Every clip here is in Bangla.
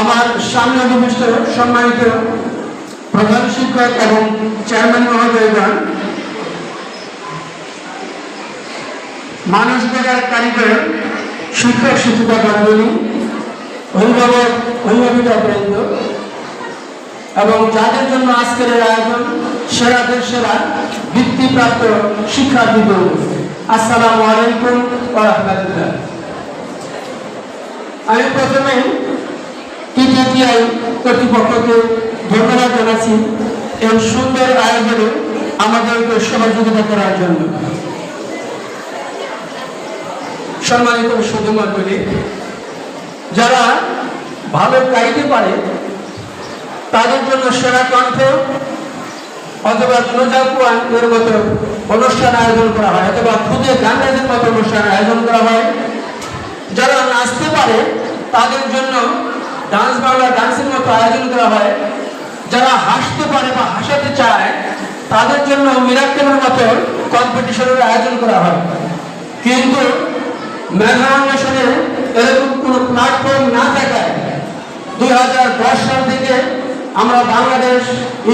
আমার সামনে উপবিষ্ট সম্মানিত প্রধান শিক্ষক এবং চেয়ারম্যান মহোদয়গণ মানুষ গড়ার কারিগর, শিক্ষক, শিক্ষিকা মন্ডলী অভিভাবক অভিভাবিকা বৃন্দ। এবং যাদের জন্য আজকের আয়োজন সেরাদের সেরা বৃত্তিপ্রাপ্ত শিক্ষার্থী আসসালামু আলাইকুম ওয়া রাহমাতুল্লাহ। আমি প্রথমে টিটিআই কর্তৃপক্ষকে ধন্যবাদ জানাচ্ছি এই সুন্দর আয়োজনে আমাদেরকে সহযোগিতা করার জন্য। সম্মানিত সুধী যারা ভালো গাইতে পারে, তাদের জন্য সেরা কণ্ঠ অথবা দুর্জাপুয়ান এর মতো অনুষ্ঠান আয়োজন করা হয়, অথবা খুদে গানের মতো অনুষ্ঠান আয়োজন করা হয়। যারা নাচতে পারে, তাদের জন্য ডান্স বাংলা ডান্সের মতো আয়োজন করা হয়। যারা হাসতে পারে বা হাসাতে চায়, তাদের জন্য মিরাক্কেলের মতো কম্পিটিশনের আয়োজন করা হয়। কিন্তু মেধা অন্বেষণে এরকম কোনো প্ল্যাটফর্ম না থাকায় দুই হাজার দশ সাল থেকে আমরা বাংলাদেশ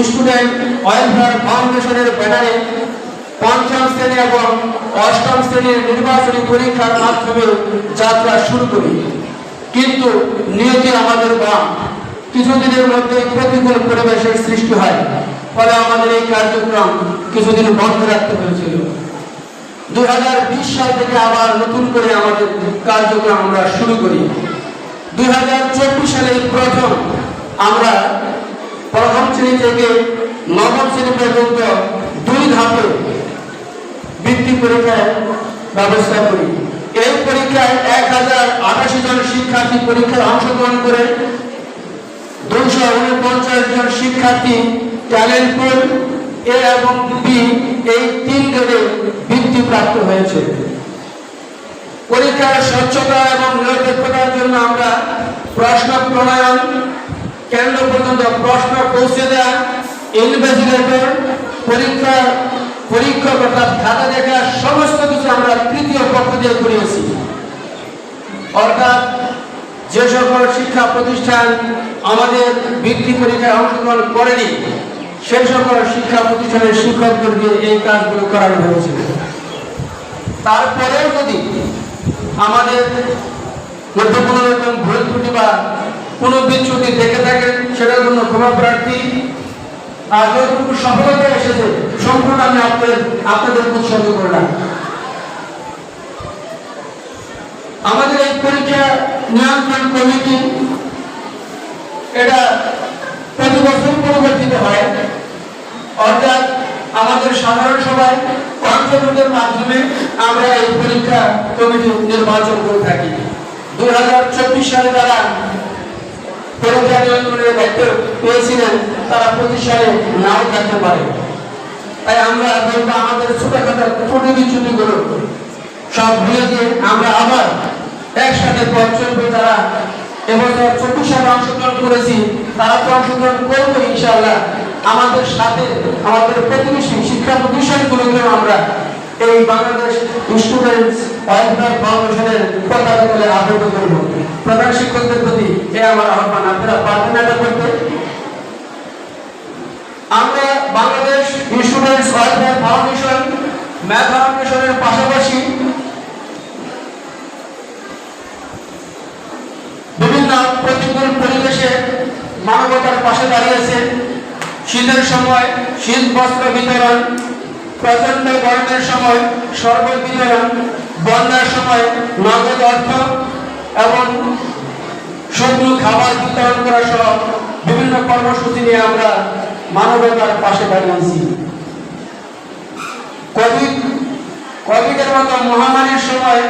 স্টুডেন্ট ওয়েলফেয়ার ফাউন্ডেশনের ব্যানারে পঞ্চম শ্রেণি এবং অষ্টম শ্রেণির নির্বাচনী পরীক্ষার মাধ্যমে যাত্রা শুরু করি। কিন্তু নিয়তি আমাদের বাম। কিছুদিনের মধ্যে প্রতিকূল পরিবেশের সৃষ্টি হয়। ফলে আমাদের এই কার্যক্রম কিছুদিন বন্ধ রাখতে হয়েছিল। দুই হাজার বিশ সাল থেকে আবার নতুন করে আমাদের কার্যক্রম আমরা শুরু করি। দুই হাজার চব্বিশ সালে প্রথম আমরা প্রথম শ্রেণি থেকে নবম শ্রেণি পর্যন্ত দুই ধাপে বৃত্তি পরীক্ষার ব্যবস্থা করি। এই পরীক্ষায় এক হাজার আটাশি জন শিক্ষার্থী পরীক্ষায় অংশগ্রহণ করে দুশো উনপঞ্চাশ জন শিক্ষার্থী এ এবং বি এই তিন গ্রেডে বৃত্তি প্রাপ্ত হয়েছে। পরীক্ষার স্বচ্ছতা এবং নিরপেক্ষতার জন্য আমরা প্রশ্ন প্রণয়ন কেন্দ্র পর্যন্ত প্রশ্ন পৌঁছে দেওয়া ইনভেস্টিগেটর পরীক্ষা পরীক্ষক অর্থাৎ খাতা দেখা সমস্ত কিছু আমরা তৃতীয় পক্ষ দিয়ে করিয়েছি। অর্থাৎ যে সকল শিক্ষা প্রতিষ্ঠান আমাদের বৃত্তি পরীক্ষায় অংশগ্রহণ করেনি, সেই সকল শিক্ষা প্রতিষ্ঠানের শিক্ষকদেরকে এই কাজগুলো করানো হয়েছিল তারপরেও যদি আমাদের মধ্যে কোনো রকম ভুল ত্রুটি বা কোনো বিচ্যুতি দেখে থাকেন, সেটার জন্য ক্ষমা প্রার্থী আর যতটুকু সফলতা এসেছে, সম্পূর্ণ আমি আপনাদের আপনাদের উৎসর্গ করলাম আমাদের এই পরীক্ষা নিয়ন্ত্রণ কমিটি, এটা প্রতি বছর পরিবর্তিত হয়। অর্থাৎ আমাদের সাধারণ সভায় কনফারেন্সের মাধ্যমে আমরা এই পরীক্ষা কমিটি নির্বাচন করে থাকি। দুই হাজার চব্বিশ সালে যারা পরীক্ষা নিয়ন্ত্রণের দায়িত্ব পেয়েছিলেন তারা সালে নাও থাকতে পারে। তাই আমরা বলব, আমাদের ছোটখাটো ছোট বিচ্যুতি গুলো সব ভুলে দিয়ে আমরা আবার একসাথে পথ চলবে যারা। এবছর চব্বিশ সালে অংশগ্রহণ করেছি, তারা তো অংশগ্রহণ করব ইনশাআল্লাহ। আমাদের সাথে, আমাদের প্রতিবেশী শিক্ষা প্রতিষ্ঠানগুলোকেও আমরা এই বাংলাদেশ স্টুডেন্টস ওয়েলফেয়ার ফাউন্ডেশনের পতাকা বলে আবদ্ধ করব। প্রধান শিক্ষকদের প্রতি এ আমার আহ্বান। আপনারা পারবেন করতে? আমরা Bangladesh students welfare foundation math ফাউন্ডেশনের পাশাপাশি বিভিন্ন প্রতিকূল পরিবেশে মানবতার পাশে দাঁড়িয়েছে। শীতের সময় শীত বস্ত্র বিতরণ প্রচণ্ড গরমের সময় শরবত বিতরণ, বন্যার সময় নগদ অর্থ এবং শুকনো খাবার বিতরণ করা সহ বিভিন্ন কর্মসূচি নিয়ে আমরা মানবতার পাশে দাঁড়িয়েছি। কোভিড কোভিডের মতো মহামারীর সময়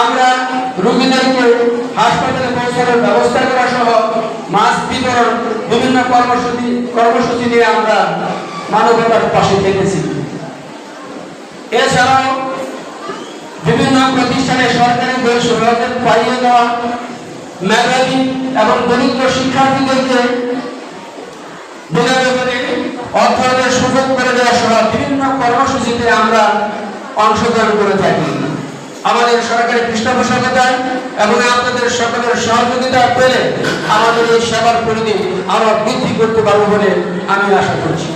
আমরা রোগীদেরকে হাসপাতালে পৌঁছানোর ব্যবস্থা করা সহ মাস্ক বিতরণ, বিভিন্ন কর্মসূচি কর্মসূচি নিয়ে আমরা মানবতার পাশে থেকেছি। এছাড়াও বিভিন্ন প্রতিষ্ঠানে সরকারি বই সহায়তা পাইয়ে দেওয়া মেধাবী এবং দরিদ্র শিক্ষার্থীদেরকে বিনা অর্থায়নের সুযোগ করে দেওয়া সহ বিভিন্ন কর্মসূচিতে আমরা অংশগ্রহণ করে থাকি। আমাদের সরকারি পৃষ্ঠপোষকতায় এবং আপনাদের সকলের সহযোগিতা পেলে আমাদের এই সেবার পরিধি আরও বৃদ্ধি করতে পারব বলে আমি আশা করছি।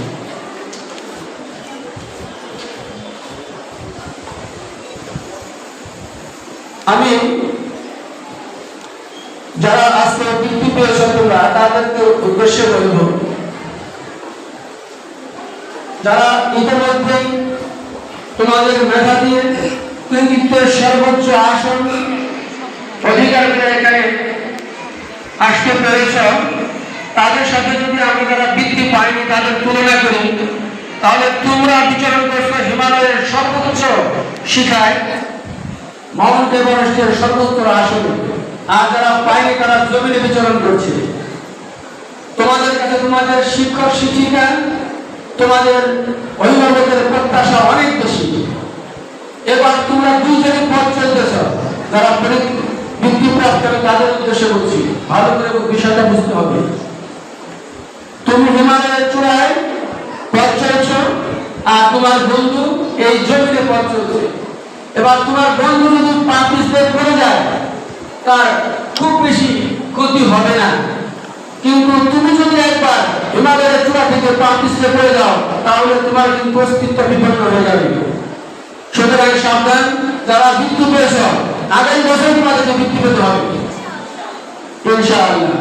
আমি যারা আজকে বৃত্তি পেয়েছ তোমরা, তাদেরকে উদ্দেশ্যে বলব যারা ইতিমধ্যেই তোমাদের মেধা দিয়ে কৃতিত্বের সর্বোচ্চ আসন, অধিকার করে এখানে আসতে পেরেছ, তাদের সাথে যদি আমি যারা বৃত্তি পাইনি তাদের তুলনা করি, তাহলে তোমরা বিচরণ করছ হিমালয়ের সর্বোচ্চ শিখায়, মাউন্ট এভারেস্টের সর্বোচ্চ আসনে। আর যারা পায়নি তারা জমিনে বিচরণ করছে। তোমাদের কাছে তোমাদের শিক্ষক শিক্ষিকা তোমাদের অভিভাবকের প্রত্যাশা অনেক বেশি। এবার তোমরা দুইজনই পথ চলতেছ। যারা বৃত্তি প্রাপ্ত তাদের উদ্দেশ্যে বলছি, ভালো করে বিষয়টা বুঝতে হবে। তুমি হিমালয়ের চূড়ায় পথ চলছ, আর তোমার বন্ধু এই জমিনে পথ চলছে। এবার তোমার বন্ধু যদি পা পিছলে পড়ে যায়, তার খুব বেশি ক্ষতি হবে না। কিন্তু তুমি যদি একবার হিমালয়ের চূড়া থেকে পা পড়ে যাও, তাহলে তোমার কিন্তু অস্তিত্ব বিপন্ন হয়ে যাবে। সুতরাং সাবধান, যারা বৃত্তি পেয়েছ, আগামী বছর তোমাদেরকে বৃত্তি পেতে হবে। ইনশাআল্লাহ।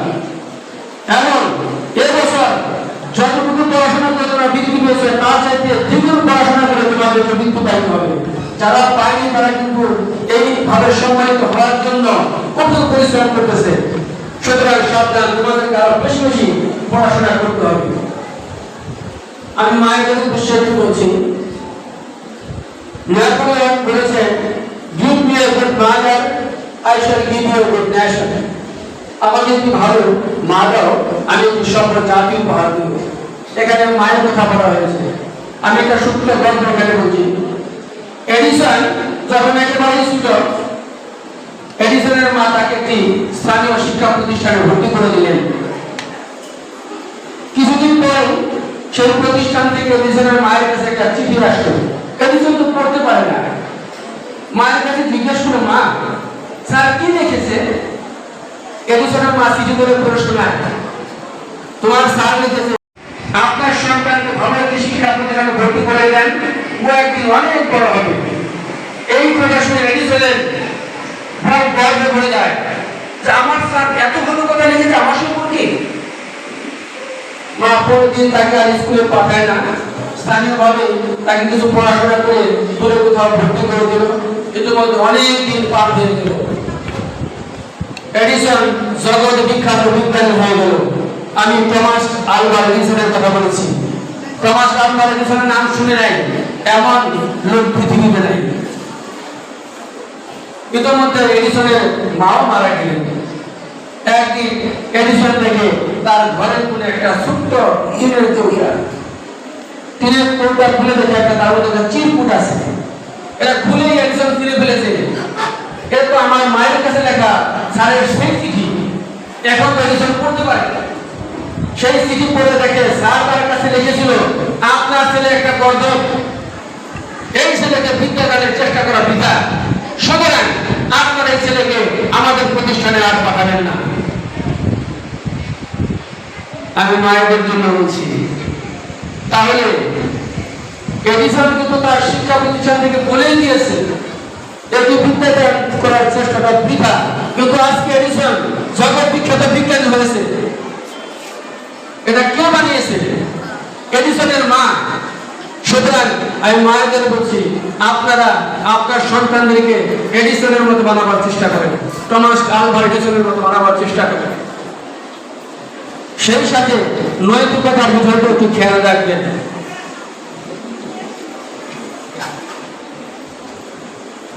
এবং এবছর যতটুকু পড়াশোনা করে তোমরা বৃত্তি পেয়েছে তার চাইতে দ্বিগুণ পড়াশোনা করে তোমাদেরকে বৃত্তি পাইতে হবে। যারা পায়নি, তারা কিন্তু এইভাবে সম্মানিত হওয়ার জন্য কঠোর পরিশ্রম করতেছে। সুতরাং সাবধান, তোমাদেরকে আরও বেশি বেশি পড়াশোনা করতে হবে। আমি মায়ের উদ্দেশ্যে একটু বলছি Napoleon বলেছেন give me a good mother, I shall give you a good nation. আমাকে একটি ভালো মা দাও আমি একটি সফল জাতি উপহার দিব। এখানে মায়ের কথা বলা হয়েছে। আমি একটা সূত্র গল্প এখানে বলছি। এডিসন যখন একেবারে ছিল এডিসনের মা তাকে একটি স্থানীয় শিক্ষা প্রতিষ্ঠানে ভর্তি করে দিলেন। কিছুদিন পর সেই প্রতিষ্ঠান থেকে এডিসনের মায়ের কাছে একটা চিঠি আসলো। এডিসন তো পড়তে পারে না। মায়ের কাছে জিজ্ঞেস করল, মা, স্যার কি লিখেছে এডিসনের মা চিঠি করে প্রশ্ন না তোমার স্যার লিখেছে, আপনার সন্তানকে ভালো শিক্ষা প্রতিষ্ঠানে ভর্তি করে দেন, ও একদিন অনেক বড় হবে। এই কথা শুনে এডিসনের ভাই গর্বে ভরে যায়। যে আমার স্যার এত ভালো কথা লিখেছে আমার সম্পর্কে? মা প্রতিদিন তাকে আর স্কুলে পাঠায় না। স্থানীয়ভাবে তাকে কিছু পড়াশোনা করে দূরে কোথাও ভর্তি করে দিল। ইতিমধ্যে অনেক পার হয়ে গেল। এডিসন জগৎ বিখ্যাত বিজ্ঞানী হয়ে গেল। আমি টমাস আলভা এডিসনের কথা বলেছি। টমাস আলভা এডিসনের নাম শুনে নাই। এমন লোক পৃথিবীতে নাই। ইতিমধ্যে এডিসনের মাও মারা গেলেন। একদিন এডিসন থেকে তার ঘরের কোণে একটা ছোট্ট টিনের চৌকা টিনের চৌকা খুলে দেখে একটা মধ্যে একটা চিরকুট আছে। এটা খুলেই এডিসন ফিরে ফেলেছে। এটা তো আমার মায়ের কাছে লেখা, স্যারের সেই চিঠি এখন তো এডিসন পড়তে পারে। সেই চিঠি পড়ে দেখে স্যার তার কাছে লিখেছিল, আপনার ছেলে একটা গর্দব এই ছেলেকে বিদ্যাদানের চেষ্টা করা পিতা সুতরাং আপনার এই ছেলেকে আমাদের প্রতিষ্ঠানে আর পাঠাবেন না। আমি মায়েদের জন্য বলছি, তাহলে শিক্ষা প্রতিষ্ঠান থেকে দিয়েছে এটা কে বানিয়েছে? এডিসনের মা। সুতরাং আমি মায়েদের বলছি, আপনারা আপনার সন্তানদেরকে এডিসনের মতো বানাবার চেষ্টা করেন। টমাস আলভা এডিসনের মতো বানাবার চেষ্টা করেন। সেই সাথে নৈতিকতার বিষয়টা একটু খেয়াল রাখবেন।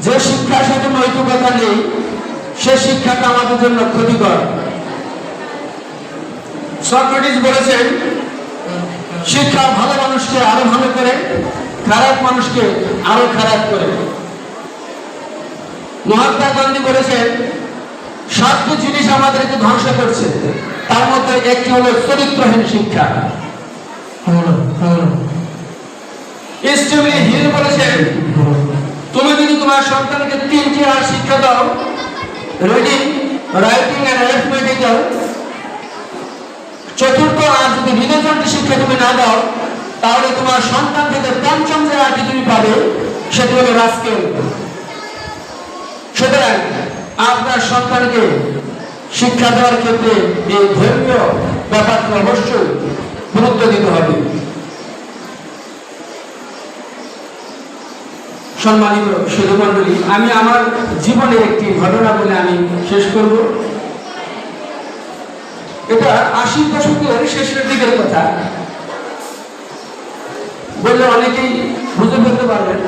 যে শিক্ষার সাথে নৈতিকতা নেই, সে শিক্ষাটা আমাদের জন্য ক্ষতিকর। সক্রেটিস বলেছেন, শিক্ষা ভালো মানুষকে আরও ভালো করে খারাপ মানুষকে আরও খারাপ করে। মহাত্মা গান্ধী বলেছেন, সাতটি জিনিস আমাদেরকে ধ্বংস করছে। তার মধ্যে একটি হলো চরিত্রহীন শিক্ষা। হিল বলেছেন, তুমি যদি তোমার সন্তানকে তিনটি আর শিক্ষা দাও, রিডিং, রাইটিং ম্যাথমেটিক্যাল চতুর্থ আর যদি রিলেজনটি শিক্ষা তুমি না দাও তাহলে তোমার সন্তান থেকে পঞ্চম যে আর্টটি তুমি পাবে, সেটি হলো রাজকেল সুতরাং আপনার সন্তানকে শিক্ষা দেওয়ার ক্ষেত্রে এই ধর্মীয় ব্যাপারটা অবশ্যই গুরুত্ব দিতে হবে। সম্মানিত সুধুমণ্ডলী, আমি আমার জীবনের একটি ঘটনা বলে আমি শেষ করব। এটা আশি দশকের শেষের দিকের কথা। বললে অনেকেই বুঝে ফেলতে পারবেন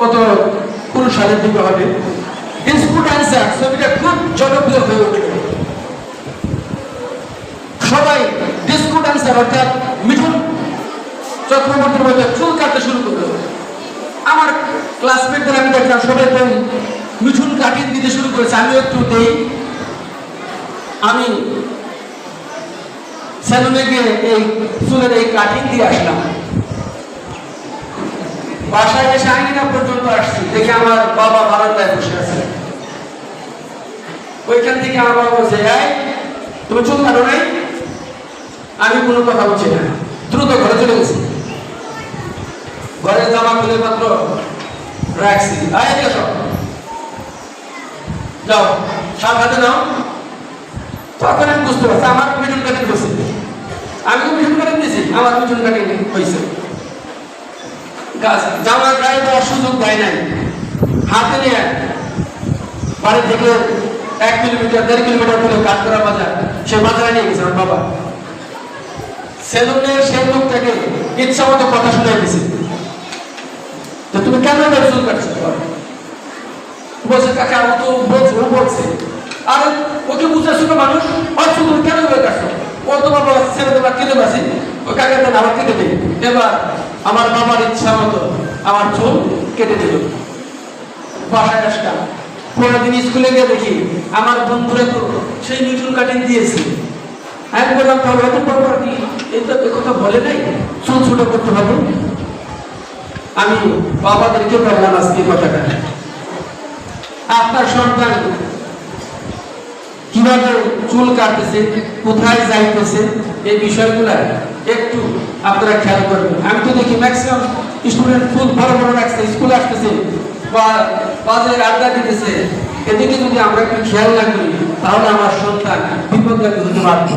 কত কোন সালের দিকে হবে। ডিসপুট অ্যান্সার ছবিটা খুব জনপ্রিয় হয়ে ওঠে সবাই ডিসপুট অ্যান্সার অর্থাৎ মিঠুন চক্রবর্তীর মধ্যে চুল কাটতে শুরু করল। আমার ক্লাসমেটদের আমি দেখলাম, সবাই তো মিঠুন কাটিয়ে দিতে শুরু করেছে। আমিও একটু দেই। আমি সেলুনে গিয়ে এই চুলের এই কাটিং দিয়ে আসলাম। বাসায় এসে আঙিনা পর্যন্ত আসছি। দেখে আমার বাবা বারান্দায় বসে আছে। ওইখান থেকে আমার বাবা বলছে, এই, তুমি চুল কাটো নাই? আমি কোনো কথা বলছি না। দ্রুত ঘরে চলে গেছি। ঘরে জামা খুলে মাত্র রাখছি। আয় যাও সাত হাতে নাও। তখন আমি বুঝতে পারছি, আমার মিঠুন কাটিং করছে আমি তো মিঠুন কাটিং দিয়েছি, আমার মিঠুন কাটিং হয়েছে। জামার গায়ে দেওয়ার সুযোগ দেয় নাই। হাতে নিয়ে বাড়ি থেকে এক কিলোমিটার, দেড় কিলোমিটার দূরে কাজ করা বাজার, সে বাজারে নিয়ে গেছে আমার বাবা। সেলুনের সেই লোকটাকে ইচ্ছা মতো কথা শুনে গেছে তো তুমি কেন এবার চুল বলছে, কাকা, ও তো বলছে, ও বলছে। আরে ওকে বুঝাচ্ছিল মানুষ, আর তুমি কেন এবার কাটছো? ও তো বাবা ছেলে তোমার কেটে বাসি ও কাকা আবার কেটে দিই এবার আমার বাবার ইচ্ছা মতো আমার চুল কেটে দিল। বাসায় আসলাম পরের দিন স্কুলে গিয়ে দেখি আমার বন্ধুরা তো সেই মিঠুন কাটিং দিয়েছে। আমি বললাম তাহলে এত বড় কি? এই তো কথা বলে নাই। চুল ছোট করতে হবে। আমি বাবাদেরকে বললাম আজকে কথাটা। আপনার সন্তান কীভাবে চুল কাটতেছে, কোথায় যাইতেছে, এই বিষয়গুলা একটু আপনারা খেয়াল করবেন। আমি তো দেখি ম্যাক্সিমাম স্টুডেন্ট ফুল বড় বড় রাখছে স্কুলে আসতেছে, বা বাজারে আড্ডা দিতেছে। এদিকে যদি আমরা একটু খেয়াল না করি, তাহলে আমার সন্তান বিপদগামী হতে পারবে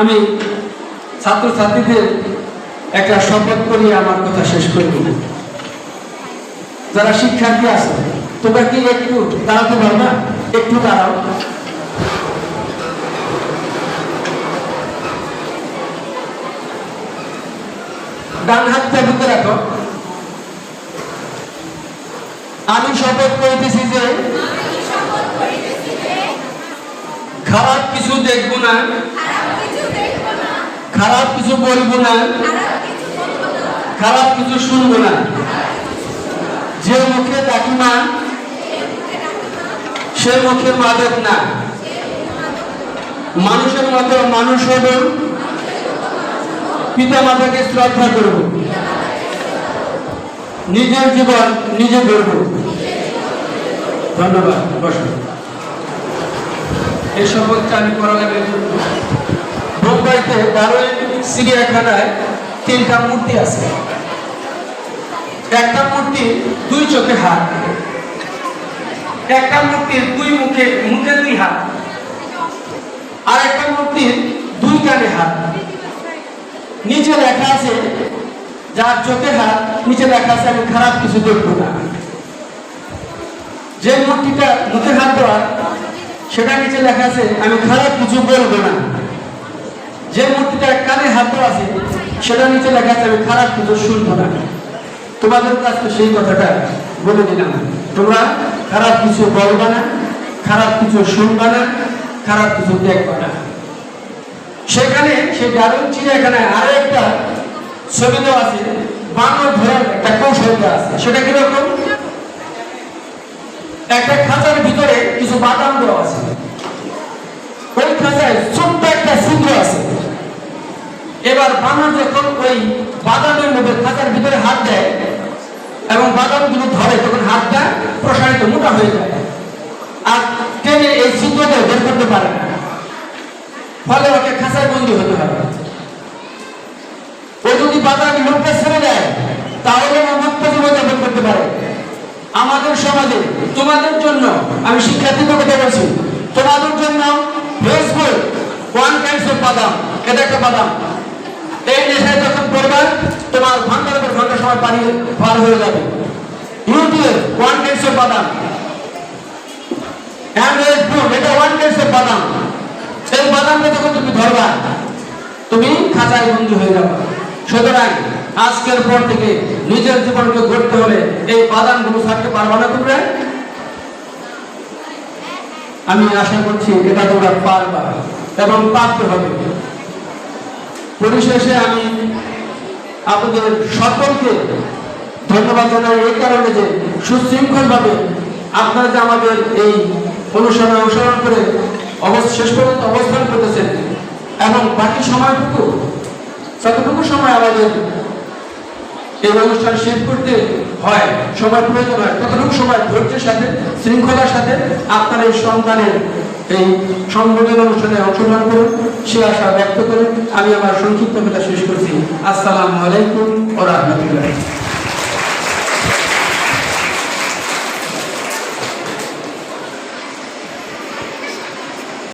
আমি ছাত্রছাত্রীদের একটা শপথ করিয়ে আমার কথা শেষ করব যারা শিক্ষার্থী আছে, তোমরা কি একটু দাঁড়াতে পারবা? একটু দাঁড়াও। ডান হাতটা ঢুকে রাখো। আমি শপথ করিতেছি যে খারাপ কিছু দেখব না। খারাপ কিছু বলব না। খারাপ কিছু শুনব না। যে মুখে ডাকি না। সে মুখে মাদক না। মানুষের মতো মানুষ হব। পিতা মাতাকে শ্রদ্ধা করব। নিজের জীবন নিজে গড়ব। ধন্যবাদ বসুন এই শপথটা আমি জন্য মুম্বাইতে দারুইন চিড়িয়াখানায় তিনটা মূর্তি আছে। একটা মূর্তি দুই চোখে হাত। একটা মূর্তির দুই মুখে মুখে দুই হাত। আর একটা মূর্তির দুই কানে হাত। নিচে লেখা আছে, যার চোখে হাত, নিচে লেখা আছে, আমি খারাপ কিছু দেখব না। যে মূর্তিটা মুখে হাত দেওয়া, সেটা নিচে লেখা আছে, আমি খারাপ কিছু বলব না। যে মূর্তিটা কানে হাত দেওয়া আছে, সেটা নিচে লেখা আছে, আমি খারাপ কিছু শুনব না। তোমাদের কাছে সেই কথাটা বলে দিলাম। তোমরা খারাপ কিছু বলবা না, খারাপ কিছু শুনবা না, খারাপ কিছু দেখবা না। সেখানে সেই দারুণ চিড়িয়াখানায় আরও একটা ছবি দেওয়া আছে বানর ধরার একটা কৌশল দেওয়া আছে। সেটা কীরকম? একটা খাঁচার ভিতরে কিছু বাদাম দেওয়া আছে। ওই খাঁচায় ছোট্ট একটা ছিদ্র আছে। এবার বানর যখন ওই বাদামের মধ্যে খাঁচার ভিতরে হাত দেয় এবং বাদামগুলো ধরে, তখন হাতটা প্রসারিত মোটা হয়ে যায়। আর টেনে এই ছিদ্রটা বের করতে ফলে ওকে খাঁচায় বন্দি হতে হবে। ও যদি বাজার লোকটা ছেড়ে দেয়, তাহলে ও মুক্ত করতে পারে। আমাদের সমাজে, তোমাদের জন্য আমি বলছি, তোমাদের জন্য ফেসবুক ওয়ান অফ বাদাম। এটা একটা বাদাম। এই নেশায় যখন পড়বা, তোমার ঘণ্টার পর ঘণ্টা সময় পানি পার হয়ে যাবে। ইউটিউব ওয়ান কাইন্ডস অফ বাদাম। অ্যান্ড্রয়েড ফোন এটা ওয়ান কাইন্ডস অফ বাদাম বাদামটা যখন তুমি ধরবা, তুমি খাঁচায় বন্দি হয়ে যাবে। সুতরাং আজকের পর থেকে নিজের জীবনকে গড়তে হলে এই বাদামগুলো ছাড়তে পারবা না তোমরা? আমি আশা করছি এটা তোমরা পারবা এবং পারতে হবে। পরিশেষে আমি আপনাদের সকলকে ধন্যবাদ জানাই এই কারণে যে সুশৃঙ্খলভাবে আপনারা যে আমাদের এই অনুষ্ঠানে অংশগ্রহণ করে শেষ পর্যন্ত অবস্থান করতেছেন এবং বাকি সময়টুকু, যতটুকু সময় আমাদের এই অনুষ্ঠান শেষ করতে হয়, সময় প্রয়োজন হয়, ততটুকু সময় ধৈর্যের সাথে, শৃঙ্খলার সাথে আপনার এই সন্তানের এই সংগঠন অনুষ্ঠানে অংশগ্রহণ করুন। সে আশা ব্যক্ত করে আমি আমার সংক্ষিপ্ত কথা শেষ করছি। আসসালামু আলাইকুম ও রহমতুল্লাহ।